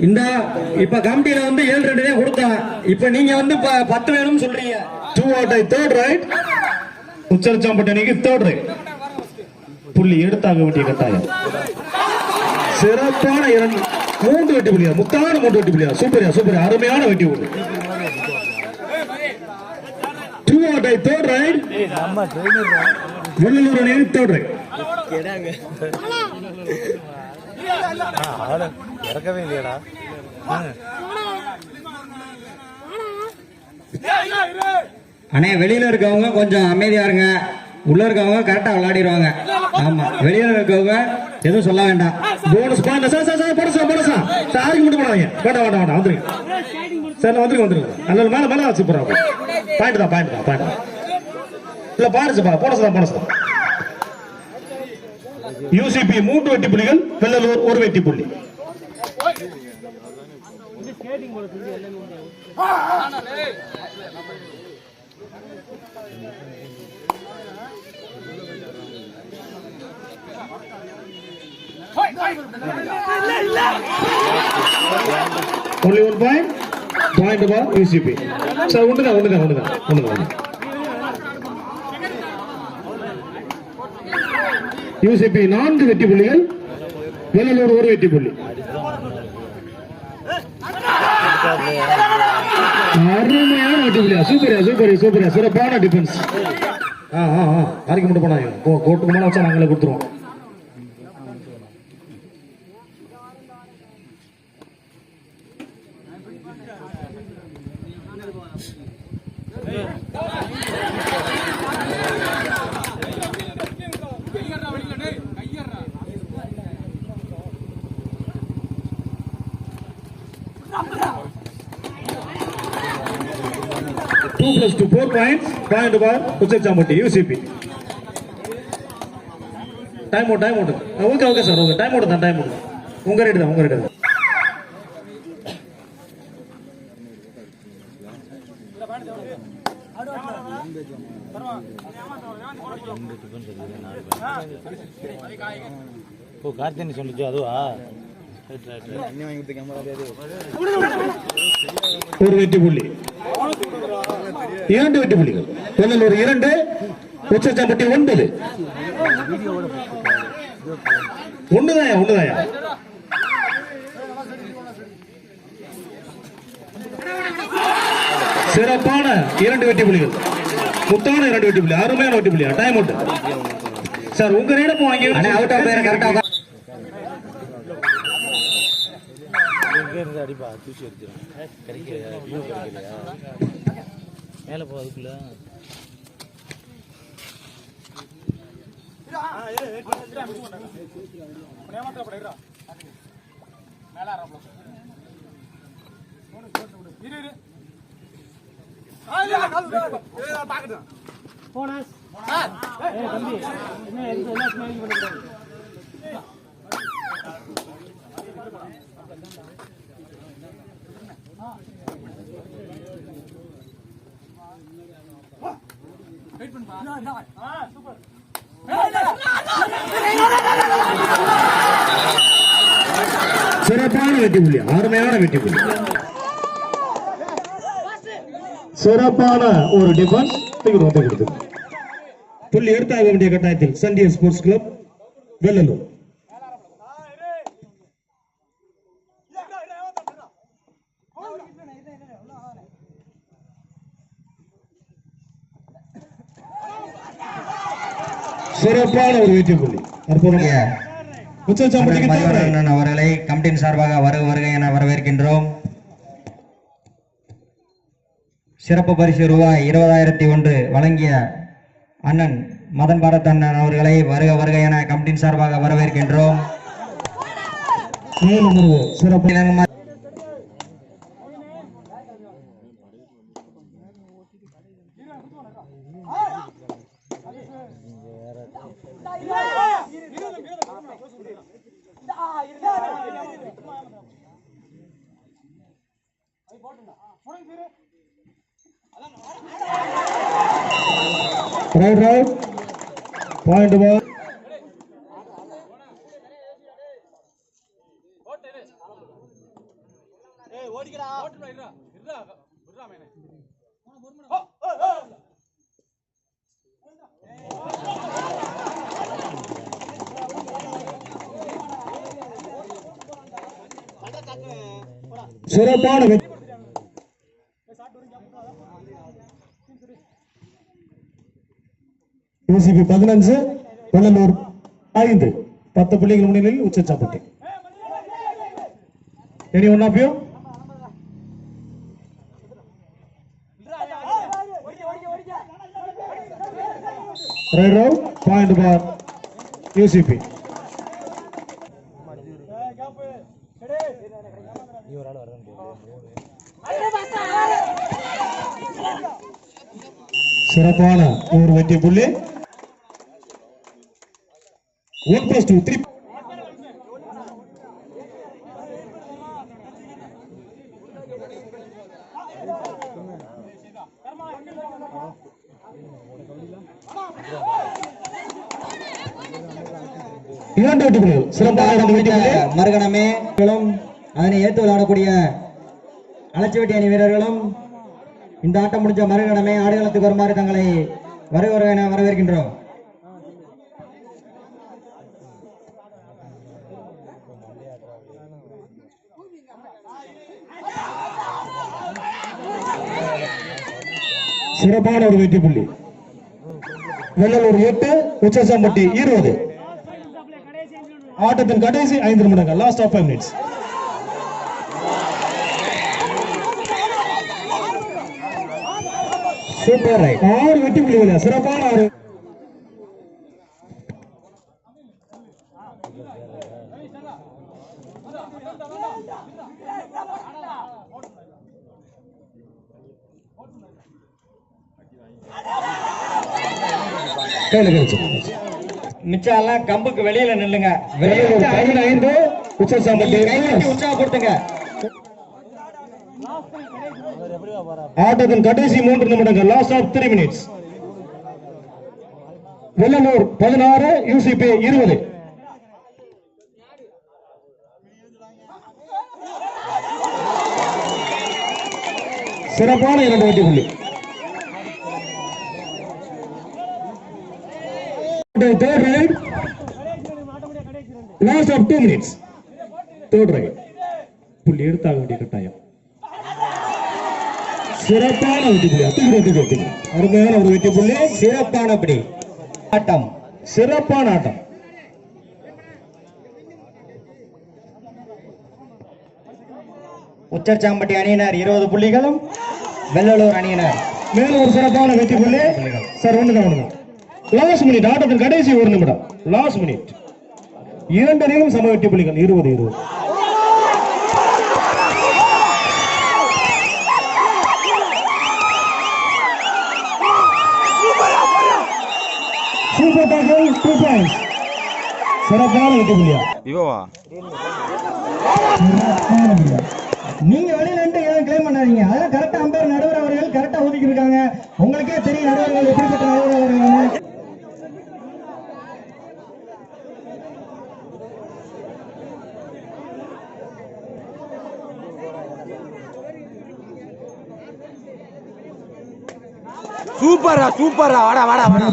இந்த இப்ப கமிட்டியில வந்து ஏழு ரெண்டு தான் கொடுத்தேன். இப்ப நீங்க வந்து ப- பத்து வேணும்னு சொல்றீங்க. Do out I third raid அன்னைக்கு தேர்ட் ரைட் புள்ளி எடுத்தாக வேண்டிய கட்டாயம். சிறப்பான இரண்டு மூன்று வெட்டி புள்ளியா? முத்தான மூன்று வெட்டி புள்ளியா? சூப்பரியா சூப்பர் அருமையான வெட்டி புள்ளி. Do out I third raid Vellalur அணி தேர்ட் ரைட் இறக்கவே இல்லையடா அண்ணே வெளியில இருக்கவங்க கொஞ்சம் அமைதியா இருங்க. உள்ள இருக்கவங்க கரெக்டா விளையாடிடுவாங்க. ஆமா வெளியில இருக்கவங்க எதுவும் சொல்ல வேண்டாம். Bonus point sir. Sir sir bonus bonus sir. Argue மட்டும் பண்ணாதீங்க. வேண்டாம் வேண்டாம் வேண்டாம் வந்துருங்க. சார் வந்துருங்க வந்துருங்க. அல்ல மேல மேல வச்சு போறாங்க பாயிண்ட் தான் பாயிண்ட் தான் பாயிண்ட் இல்ல பாருச்சு பா போனஸ் தான் போனஸ் தான். யூசிபி மூன்று வெட்டி புள்ளிகள் வெள்ளலூர் ஒரு வெட்டி புள்ளி. Only one point. Point for UCP sir ஒண்ணுதான் ஒண்ணுதான் ஒண்ணுதான் ஒண்ணுதான் யூசிபி நான்கு வெற்றி புள்ளிகள். வெள்ளலூர் ஒரு வெற்றி புள்ளி. அருமையான வெற்றி புள்ளியா சூப்பரியா சூப்பரியா சூப்பரியா சிறப்பான டிஃபென்ஸ் ஆ ஆ ஆ. அரைக்க மட்டும் போனாங்க கோட்டுக்கு மேலே வச்சா நாங்களே கொடுத்துருவோம். Two plus two four points point for Uchachampatti UCP time out time out okay okay sir okay time out தான் டைம் அவுட் உங்க ரேட்டு தான் உங்க ரேட்டு தான் ஓ கார்த்தினி சொல்லிச்சு அதுவா? ஒரு வெற்றி புள்ளி. இரண்டு வெற்றி புள்ளிகள். வெள்ளலூர் இரண்டு உச்சச்சாம்பட்டி ஒன்பது. ஒண்ணுதாயா ஒண்ணுதாயா சிறப்பான இரண்டு வெற்றி புள்ளிகள். முத்தான இரண்டு வெற்றி புள்ளி அருமையான வெற்றி புள்ளியா டைம் அவுட் சார் உங்க நேரம் வாங்கி அவுட் ஆஃப் பேர் கரெக்டா அடிப்பா தூசி அடிச்சிடும் கிடைக்கலையா வியூ கிடைக்கலையா மேலே போ அதுக்குள்ள சிறப்பான வெட்டி புள்ளி. அருமையான வெட்டி புள்ளி. சிறப்பான ஒரு டிஃபென்ஸ் தூக்கி கொடுத்து புள்ளி எடுத்தாக வேண்டிய கட்டாயத்தில் சண்டியர் ஸ்போர்ட்ஸ் கிளப் வெள்ளலூர். சிறப்பான ஒரு வெற்றி புள்ளி. அற்புதமாக அவர்களை கமிட்டியின் சார்பாக வருக வருக என வரவேற்கின்றோம். சிறப்பு பரிசு ரூபாய் இருபதாயிரத்தி ஒன்று வழங்கிய அண்ணன் மதன் பாரத் அண்ணன் அவர்களை வருக வருக என கமிட்டின் சார்பாக வரவேற்கின்றோம் சிறப்பு போட்டுங்க ரைட் ரைட் பாயிண்ட் பால் சிறப்பான விசிபி பதினஞ்சு வெள்ளலூர் ஐந்து. பத்து புள்ளிகள் முன்னிலையில் Uchachappatti. Any one of you point for UCP சிறப்பான ஒரு வெற்றி புள்ளி. ஒன் பிளஸ் டூ த்ரீ இரண்டு மறுகணமே அதனை ஏற்று விளையாடக்கூடிய அலட்சிவட்டி அணி வீரர்களும் இந்த ஆட்டம் முடிஞ்ச மறுகணமே ஆடுகளத்துக்கு வருமாறு தங்களை என வரவேற்கின்றோம். சிறப்பான ஒரு வெற்றி புள்ளி. வெள்ளலூர் எட்டு உச்சசாம்பட்டி இருபது. ஆட்டத்தின் கடைசி ஐந்து நிமிடங்கள் last of five minutes super raid ஆறு வெற்றி புள்ளிகள் சிறப்பான ஆறு மிச்சம் எல்லாம் கம்புக்கு வெளியில நில்லுங்க. உச்சசாம்பட்டி கை தட்டி உற்சாகப்படுத்துங்க ஆட்டத்தின் கடைசி மூன்று நிமிடங்கள் last of three minutes Vellalur பதினாறு யூசிபி இருபது. சிறப்பான இரண்டு வெற்றி புள்ளி. Third raid last of two minutes third raid புள்ளி எடுத்தாக வேண்டிய கட்டாயம். சிறப்பான வெற்றி புள்ளி. அத்துக்குரிய வெற்றி. புள்ளி அருமையான ஒரு வெற்றி புள்ளி. சிறப்பானபடி ஆட்டம். சிறப்பான ஆட்டம். உச்சர்ச்சாம்பட்டி அணியினர் இருபது புள்ளிகளும் வெள்ளலூர் அணியினர். மேலும் ஒரு சிறப்பான வெற்றி புள்ளி. சார் ஒண்ணு கவனிங்க. லாஸ்ட் மினிட் ஆட்டத்தின் கடைசி ஒரு நிமிடம். லாஸ்ட் மினிட் இரண்டு அணிகளும் சம வெற்றி புள்ளிகள். இருபது இருபது. சூப்பர் டாக்கல் டூ பாயிண்ட்ஸ் சிறப்பான புள்ளியா? விவோவா? நீங்க வெளியில இருந்து ஏன் கிளைம் பண்ணாதீங்க. அதெல்லாம் கரெக்டா அம்பேர் நடுவர் அவர்கள் கரெக்டா ஒதுக்கி இருக்காங்க. உங்களுக்கே தெரியும் நடுவர்கள் எப்படிப்பட்ட நடுவர் அவர்கள் சூப்பரா சூப்பரா. வாடா வாடா வாடா.